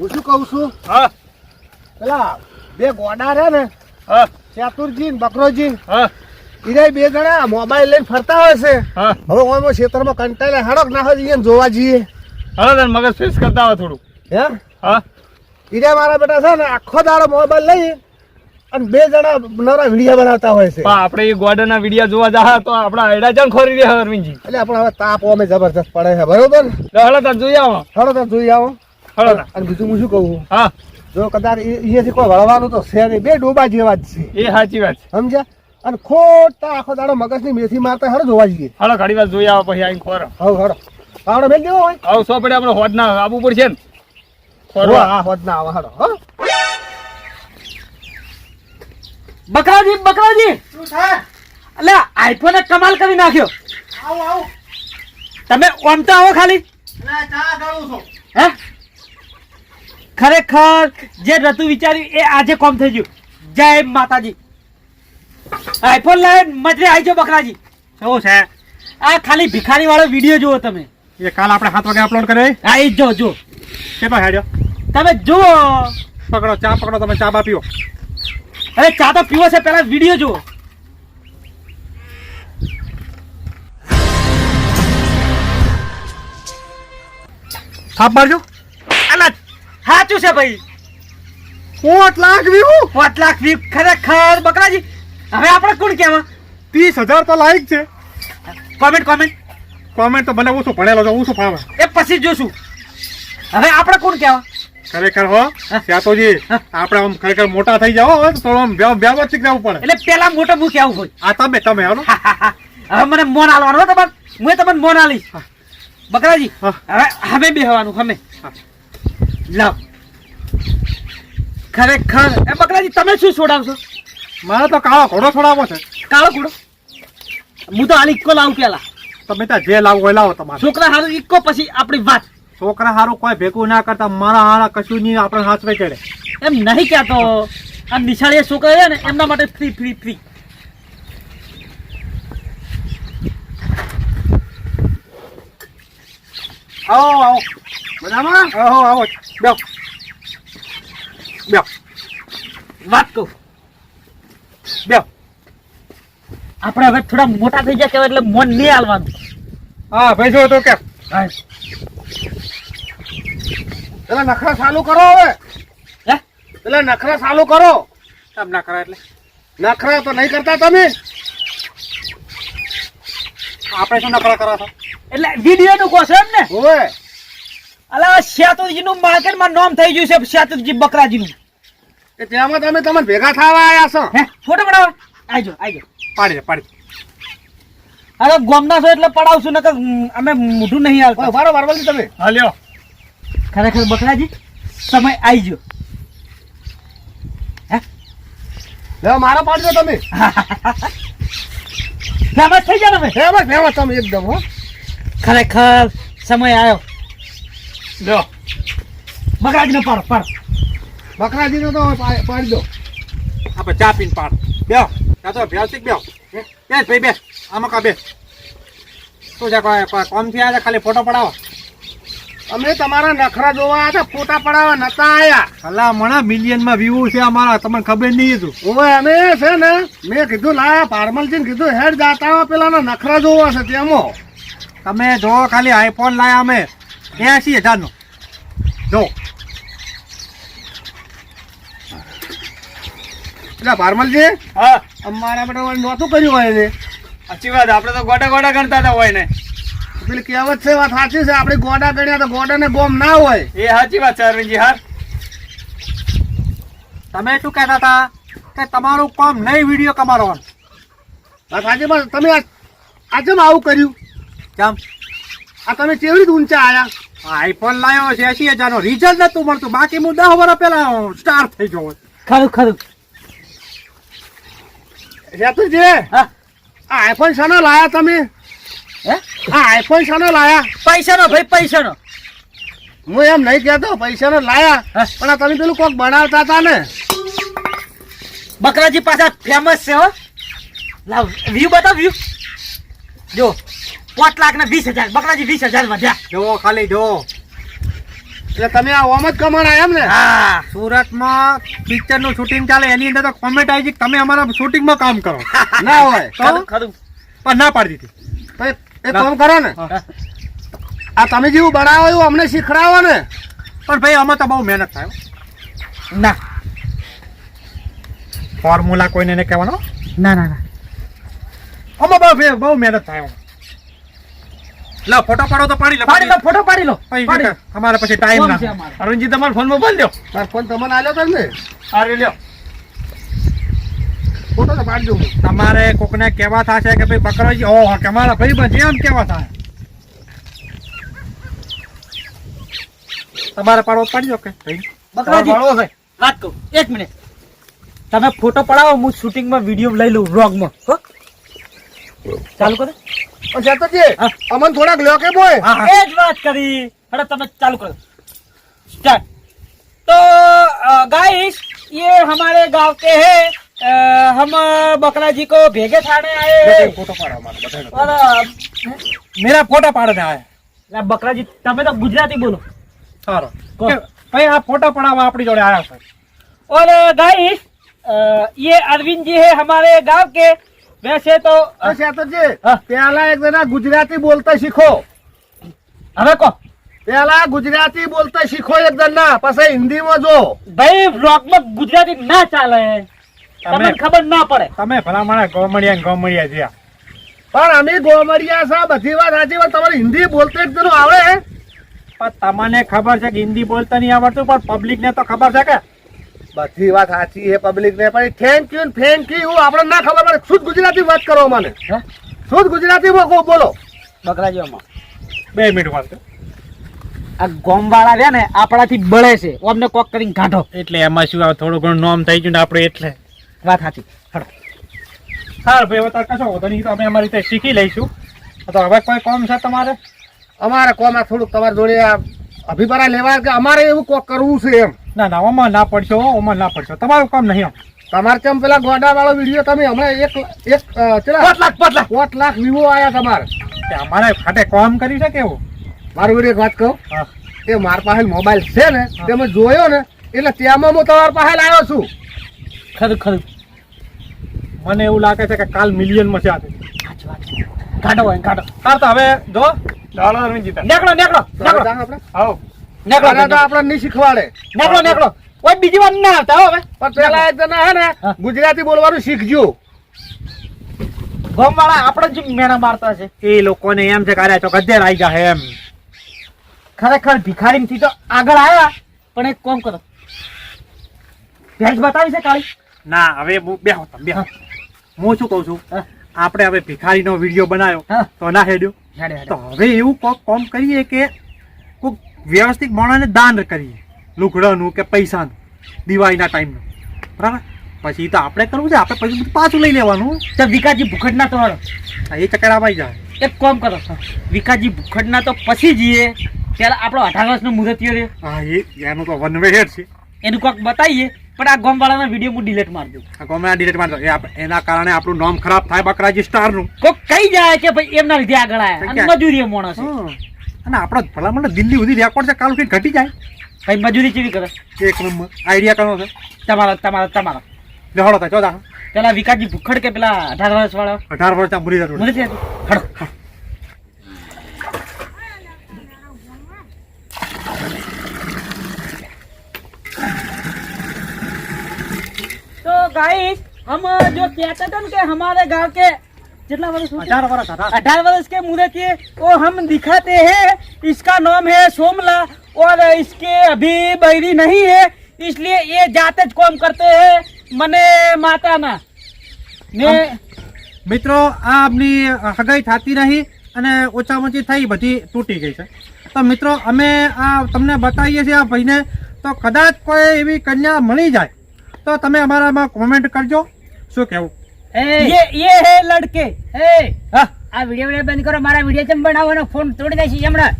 હું શું કહું છું? હા. પેલા બે ગોડા રે ને હા. ચાતુરજી ને બકરોજી હા. ઈરાય બે જણા મોબાઈલ લઈને ફરતા હોય છે. હા. હવે ઓમાં ક્ષેત્રમાં કંટાળે હડક ના હોય જોવા જઈએ. તને મગજ ફ્રેશ કરતા હોય થોડું હે? હા. ઈરાય મારા બેટા છે ને આખો દાડો મોબાઈલ લઈ અને બે જણા નવરા વીડિયો બનાવતા હોય છે. પણ આપણે એ ગોડાના વિડિયા જોવા જાહ તો આપણા આયડા જણ ખોરી રહ્યા અરવિંદજી એટલે આપણે હવે તાપ અમે જબરજસ્ત પડે છે બરોબર? હળો તાર જોઈ આવો. હળો જોઈ આવો. હળો અને બીજું હું શું કહું? હા. જો કદાચ અહીંયાથી કોઈ વળવાનું તો છે નહીં. બે ડોબા જેવા જ છે. એ સાચી વાત છે. સમજ્યા? અને ખોટા આખો દાડો મગજની મેથી મારતા હળ જોવા જઈએ. હળો ઘડી વાર જોઈ આવો પછી આવીને ખોરો. હવ હળો પાવડો મેં દેવો હોય. હવ સો પડે આપણે હોદ ના આવવું પડશે ને. ખોરવા હા હોદ ના આવે હળો હો. બકરાજી બકરાજી. એટલે આઈફોન એ કમાલ કરી નાખ્યો. આવો આવો. તમે ઓમતા આવો ખાલી. ના ચા ગાળું છું. હે? ખરેખર જે નતું વિચાર્યું એ આજે કોમ થઈ ગયું. જય માતાજી. આઈફોન લાઈન મજરે આવી જાઓ બકરાજી. શું છે? આ ખાલી ભિખારી વાળો વીડિયો જુઓ તમે. એ કાલ આપણે સાત વાગે અપલોડ કર્યો હા એ જો જો. કેટલો હેડ્યો? તમે જુઓ. પકડો ચા પકડો તમે ચા બા પીઓ. અરે ચા તો પીવો છે પેલા વીડિયો જુઓ. થાપ મારજો. અલા સાચું છે ભાઈ. હું લાખ વ્યૂ પાંચ લાખ વ્યૂ ખરેખર બકરાજી હવે આપણે કોણ કહેવા? ત્રીસ હજાર તો લાઈક છે. કોમેન્ટ કોમેન્ટ કોમેન્ટ તો મને ઓછું ભણેલો છે ઓછું ફાવે. એ પછી જોશું. હવે આપણે કોણ કહેવા? ખરેખર હો સ્યાતોજી આપણે આમ ખરેખર મોટા થઈ જાઓ હવે તો આમ વ્ય- વ્યવસ્થિત શીખવું પડે. એટલે પેલા મોટો હું આવું હોય. આ તમે તમે હાલો. હવે મને મોન આલવાનો હો તમારે. હું તમને મોન આલીશ. બકરાજી. હવે અમે બેહવાનું અમે હા. લાવ. ખરેખર એ બકરાજી તમે શું છોડાવશો? મારે તો કાળો ઘોડો છોડાવવો છે. કાળો ઘોડો? હું તો હાલ ઇક્કો લાવું પેલા. તમે ત્યાં જે લાવો એ લાવો તમારે. છોકરા હારું ઇક્કો પછી આપણી વાત. છોકરા હારું કોઈ ભેગું ના કરતા મારા હારા કશું નહીં આપણે હાથવે ચડે એમ નહીં કહેતો. આ નિશાળીએ છોકરા છે ને એમના માટે ફ્રી ફ્રી ફ્રી આવો આવો. મજામાં? આવો આવો બેઓ બેઓ વાત કહું. બેઓ આપણે હવે થોડા મોટા થઈ ગયા એટલે મન નહીં હાલવાનું. હા ભાઈ જો તો કે. પેલા નખરા ચાલુ કરો હવે. હે? પેલા નખરા ચાલુ કરો. કામ નખરા એટલે. નખરા તો નહીં કરતા તમે? આપણે શું નખરા કરો છો? એટલે વીડિયો નું કહો છો એમ ને હોવે. અલા શેતુજી નું માર્કેટમાં નામ થઈ ગયું છે શેતુજી બકરાજી નું એ તેમાં તમે તમને ભેગા થવા આવ્યા છો? હે ફોટો પડાવ. આજો આજો પાડી દે પાડી અરે ગોમના છો એટલે પડાવશું નકર અમે મોઢું નહીં હાલતા. વારો વારવાલી તમે. હાલ્યો ખરેખર બકરાજી સમય આવી ગયો. લે મારા પાડજો તમે. ફેમસ થઈ ગયા તમે? ફેમસ ફેમસ તમે એકદમ હો. ખરેખર સમય આવ્યો લ્યો. બકરાજી નો પાડો પાડો. બકરાજી તો પાડી દો. આપણે ચા પીને પાડ. બેઓ ત્યાં તો વ્યવસ્થિત બેઓ બેસ ભાઈ બેસ આમાં કા બેસ શું છે કોમથી આવ્યા? ખાલી ફોટો પડાવો. અમે તમારા નખરા જોવા હતા ફોટા પડાવવા નતા આયા. અલા મણા મિલિયનમાં વ્યૂ છે અમારા. તમને ખબર નહીં હતું. હવે અમે છે ને મેં કીધું લાયા પારમલજી કીધું હેડ જાતા હો પેલાના નખરા જોવા છે તેમો. તમે જો ખાલી આઈફોન લાયા અમે. એસી હજારનો. જો. એટલે પારમલજી હા. અમારા બેટા નહોતું કર્યું હોય ને સાચી વાત આપણે તો ગોડા ગોડા ગણતા હતા હોય ને. પેલી કહેવત છે વાત સાચી છે આપણે ગોડા ગણ્યા તો ગોડાને ગોમ ના હોય. એ સાચી વાત છે અરવિંદજી હા. તમે શું કહેતા હતા? કે તમારું કામ નહીં વીડિયો વાત સાચી પણ તમે આજે આવું કર્યું? કેમ? આ તમે કેવી રીતે ઊંચા આયા? આઈફોન લાવ્યો છે એસી હજાર નો રિઝલ્ટ નતું મળતું. બાકી હું દસ વર્ષ પેલા સ્ટાર થઈ ગયો ખરું ખરું. હેતુજી હા? આ આઈફોન શાનો લાયા તમે? હે? આ આઈફોન શાનો લાયા? પૈસાનો ભાઈ પૈસાનો. હું એમ નહીં કહેતો પૈસાનો લાયા. પણ તમે પેલું કોક બનાવતા હતા ને? બકરાજી પાછા ફેમસ છે હો. લાવ વ્યૂ બતાવ વ્યૂ જો. પાંચ લાખ ને વીસ હજાર બકરાજી વીસ હજાર વધ્યા. જો ખાલી જો. એટલે તમે આ ઓમ જ કમાણા એમ ને? હા. સુરતમાં પિક્ચરનું શૂટિંગ ચાલે એની અંદર તો કોમેન્ટ આવી કે તમે અમારા શૂટિંગમાં કામ કરો. ના હોય. ખરું ખરું પણ ના પાડી દીધી. એ કામ કરો ને. આ તમે જેવું બનાવો એવું અમને શીખડાવો ને. પણ ભાઈ આમાં તો બહુ મહેનત થાય ના. ફોર્મ્યુલા કોઈને કહેવાનો? ના ના ના. આમાં બહુ બહુ મહેનત થાય. લો ફોટો પાડો તો પાડી લો પાડી લો ફોટો પાડી લો. અમારે પછી ટાઈમ ના. અરુણજી તમારા ફોનમાં બોલ દો મારો ફોન તમને આલ્યો તો ને? અરે લ્યો. ફોટો તો પાડી હું. તમારે કોકને કેવા થાશે કે ભાઈ બકરાજી ઓહો કે મારા ભાઈ બંધ એમ કેવા થાય તમારે પાડવો પાડી દો કે. બકરાજી તમારો છે. વાત કહું એક મિનિટ. તમે ફોટો પડાવો હું શૂટિંગમાં વીડિયો લઈ લઉં વ્લોગમાં હો? ચાલુ કરો. પણ ચેતરજી હા. અમને થોડાક લ્યો કે બોય હા, હા. એ જ વાત કરી હવે તમે ચાલુ કરો स्टार्ट तो गाइस ये हमारे गांव के हैं अ, हम अ, बकरा जी को भेगे थाने आए ફોટો પાડો અમારે બધાનો. और अ, મેરા ફોટા પાડને આયા લા, બકરા जी તમે તો ગુજરાતી બોલો સારો કહો. કે ભાઈ આ ફોટા પડાવવા આપણી જોડે આયા છે और गाइस ये अरविंद जी है हमारे गांव के બેસે તો. શેતરજી પેલા એક જણા ગુજરાતી બોલતા શીખો. હવે કો. પેલા ગુજરાતી બોલતા શીખો એક જણા પછી હિન્દીમાં જો. ભાઈ બ્લોકમાં ગુજરાતી ના ચાલે. તમને ખબર ના પડે. તમે ભલામણા ગોમડિયા ગોમડિયા જ્યાં પણ અમે ગોમડિયા છે બધી વાત સાચી વાત તમારે હિન્દી બોલતે જ આવે. પણ તમને ખબર છે કે હિન્દી બોલતા નહીં આવડતું પણ પબ્લિક ને તો ખબર છે કે બધી વાત સાચી છે પબ્લિક ને પણ થેન્ક યુ થેન્ક યુ આપણે ના ખબર પડે. શુદ્ધ ગુજરાતી વાત કરો મને શુદ્ધ ગુજરાતી માં બોલો. બકરાજીઓમાં બે મિનિટ વાત આ ગોમ વાળા રહ્યા ને આપણાથી બળે છે. અમને કોક કરીને કાઢો એટલે એમાં શું આવે? થોડું ઘણું નોમ થઈ ગયું ને આપણે એટલે. વાત સાચી. સારું ભાઈ હવે તાર કશો વાંધો નહીં. તો અમે અમારી રીતે શીખી લઈશું. તો હવે કોઈ કોમ છે તમારે? અમારે કોમાં થોડુંક તમારી જોડે આ અભિપ્રાય લેવા કે અમારે એવું કોક કરવું છે એમ. ના ના ઓમાં ના પડશો ઓમાં ના પડશો. તમારું કામ નહીં આમ. તમારે કેમ પેલા ગોડા વાળો વીડિયો તમે હમણાં એક એક કેટલા પાંચ લાખ પાંચ લાખ. પાંચ લાખ વિવો આવ્યા તમારે. અમારે ખાતે કોમ કર્યું છે કેવું મારું વીડિયો એક વાત કહું. હા. એ મારા પાસે મોબાઈલ છે ને તે મેં જોયો ને એટલે ત્યાંમાં હું તમારા પાસે આવ્યો છું. ખરું ખરું મને એવું લાગે છે કે કાલ મિલિયનમાં છે આ તો. સાચી વાત છે. કાઢો હોય કાઢો. સારું તો હવે જો. નેકડો નેકડો નેકડો આવો નીકળો તો આપણે નહીં શીખવાડે. નીકળો નીકળો. ઓય બીજી વાર ના આવતા હવે. પણ પેલા એક હે ને ગુજરાતી બોલવાનું શીખજો. આપણે જ મેણા મારતા છે. એ લોકોને એમ છે કે તો ગદ્દેર આવી જાય એમ. ખરેખર ભિખારી થી તો આગળ આવ્યા પણ એક કોમ કરો. ભેંસ બતાવી છે કાળી? ના હવે બે બેહો બે બેહો. હું. શું કહું છું? આપણે હવે ભિખારીનો વીડિયો બનાવ્યો. હા. તો ના હેડ્યો. હેડે હેડે. તો હવે એવું કોક કોમ કરીએ કે કોક વ્યવસ્થિત માણસને દાન કરીએ. લુગડાનું કે પૈસાનું. દિવાળીના ટાઈમનું બરાબર? પછી તો આપણે કરવું છે આપણે પછી પાછું લઈ લેવાનું. તો વિકાસજી ભૂખડના તો એ ચક્કર આવાઈ જાય. એક કોમ કરો. વિકાસજી ભૂખડના તો પછી જઈએ. ત્યારે આપણો અઢાર વર્ષનો મુહૂર્તિયો હા એ એનું તો વન વે હેડ છે. એનું કોક બતાવીએ પણ આ ગોમવાળાના વીડિયો હું ડિલીટ મારી દઉં. આ ગોમવાળા ડિલેટ મારી દઉં એના કારણે આપણું નામ ખરાબ થાય બકરાજી સ્ટારનું કોક કઈ જાય કે ભાઈ એમના લીધે આગળ આવ્યા? મજૂરી માણસ. અને આપણો ભલામણ દિલ્હી સુધી રેકોર્ડ છે કાલ ઉઠી ઘટી જાય. ભાઈ મજૂરી કેવી કરે? એક નંબર આઈડિયા કરો છે. તમારા તમારો તમારો. લેહડો થાય ચોદા. પેલા વિકાસજી ભૂખડ કે પેલા અઢાર વર્ષ વાળો અઢાર વર્ષ ત્યાં મરી જતું મરી જતું હડો. તો ગાઈસ હમ જો કહેતા હતા કે હમારે ગાંવ કે जितना वर्ष हुए? અઢાર વર્ષ અઢાર अठारह वर्ष के मुझे के वो हम दिखाते हैं इसका नाम है सोमला और इसके अभी बहरी नहीं है इसलिए ये जाते ज काम करते हैं मने माता ना ने મિત્રો આ આપની હગાઈ થતી રહી અને ઓછા ઓછી થઈ બધી તૂટી ગઈ છે તો મિત્રો અમે આ તમને બતાવીએ છીએ આ ભાઈને તો કદાચ કોઈ એવી કન્યા મળી જાય તો તમે અમારામાં કોમેન્ટ કરજો શું કહેવું ये ये है लड़के એ हाँ આ વિડીયો વિડીયો બંધ કરો મારા વિડીયો કેમ બનાવવાનો ફોન તોડી નાખી હમણાં